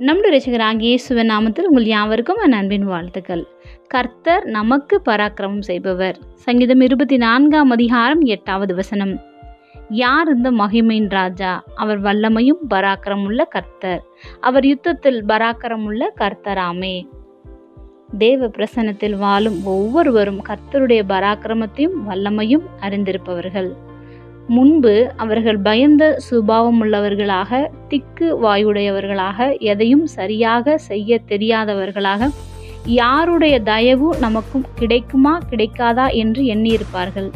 நம்முடைய ரசிகராக இயேசுவின் நாமத்தில் உங்கள் யாவருக்கும் என் அன்பின் வாழ்த்துக்கள். கர்த்தர் நமக்கு பராக்கிரமம் செய்பவர். சங்கீதம் இருபத்தி நான்காம் அதிகாரம் எட்டாவது வசனம். யார் இந்த மகிமையின் ராஜா? அவர் வல்லமையும் பராக்கிரமுள்ள கர்த்தர். அவர் யுத்தத்தில் பராக்கிரமுள்ள கர்த்தராமே. தேவ பிரசன்னத்தில் வாழும் ஒவ்வொருவரும் கர்த்தருடைய பராக்கிரமத்தையும் வல்லமையும் அறிந்திருப்பவர்கள். முன்பு அவர்கள் பயந்த சுபாவமுள்ளவர்களாக திக்கு வாயுடையவர்களாக எதையும் சரியாக செய்ய தெரியாதவர்களாக யாருடைய தயவு நமக்கும் கிடைக்குமா கிடைக்காதா என்று எண்ணியிருப்பார்கள்.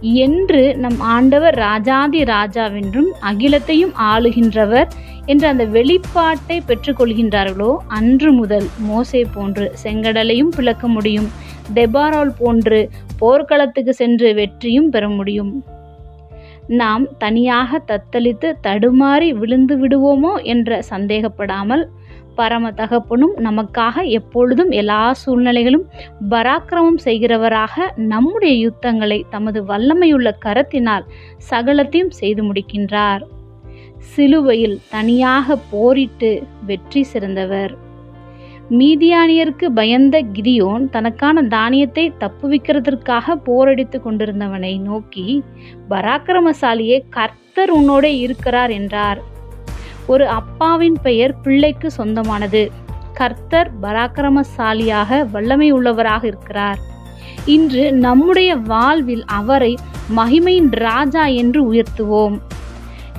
என்று நம் ஆண்டவர் ராஜாதி ராஜாவென்றும் அகிலத்தையும் ஆளுகின்றவர் என்ற அந்த வெளிப்பாட்டை பெற்றுக்கொள்கின்றார்களோ அன்று முதல் மோசே போன்று செங்கடலையும் பிளக்க முடியும். தெபாரால் போன்று போர்க்களத்துக்கு சென்று வெற்றியும் பெற முடியும். நாம் தனியாக தத்தளித்து தடுமாறி விழுந்து விடுவோமோ என்ற சந்தேகப்படாமல் பரம தகப்பனும் நமக்காக எப்பொழுதும் எல்லா சூழ்நிலைகளும் பராக்கிரமம் செய்கிறவராக நம்முடைய யுத்தங்களை தமது வல்லமையுள்ள கரத்தினால் சகலத்தையும் செய்து முடிக்கின்றார். சிலுவையில் தனியாக போரிட்டு வெற்றி சிறந்தவர். மீதியானியருக்கு பயந்த கிதியோன் தனக்கான தானியத்தை தப்புவிக்கிறதற்காக போரடித்து கொண்டிருந்தவனை நோக்கி பராக்கிரமசாலியே கர்த்தர் உன்னோடே இருக்கிறார் என்றார். ஒரு அப்பாவின் பெயர் பிள்ளைக்கு சொந்தமானது. கர்த்தர் பராக்கிரமசாலியாக வல்லமை உள்ளவராக இருக்கிறார். இன்று நம்முடைய வாழ்வில் அவரை மகிமையின் ராஜா என்று உயர்த்துவோம்.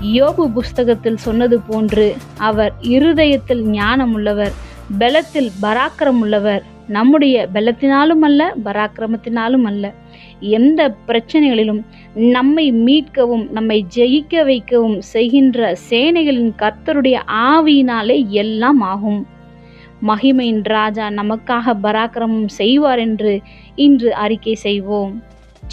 யோபு புஸ்தகத்தில் சொன்னது போன்று அவர் இருதயத்தில் ஞானம் உள்ளவர் பலத்தில் பராக்கிரம் உள்ளவர் நம்முடைய பலத்தினாலும் அல்ல பராக்கிரமத்தினாலும் அல்ல. எந்த பிரச்சனைகளிலும் நம்மை மீட்கவும் நம்மை ஜெயிக்க வைக்கவும் செய்கின்ற சேனைகளின் கர்த்தருடைய ஆவியினாலே எல்லாம் ஆகும். மகிமையின் ராஜா நமக்காக பராக்கிரமம் செய்வார் என்று இன்று அறிக்கை செய்வோம்.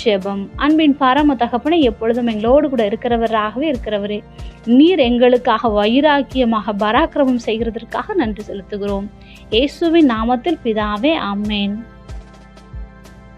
ஜெபம் அன்பின் பரம தகப்பனை எப்பொழுதும் எங்களோடு கூட இருக்கிறவராகவே இருக்கிறவரே. நீர் எங்களுக்காக வைராக்கியமாக பராக்கிரமம் செய்கிறதற்காக நன்றி செலுத்துகிறோம். இயேசுவின் நாமத்தில் பிதாவே அம்மேன்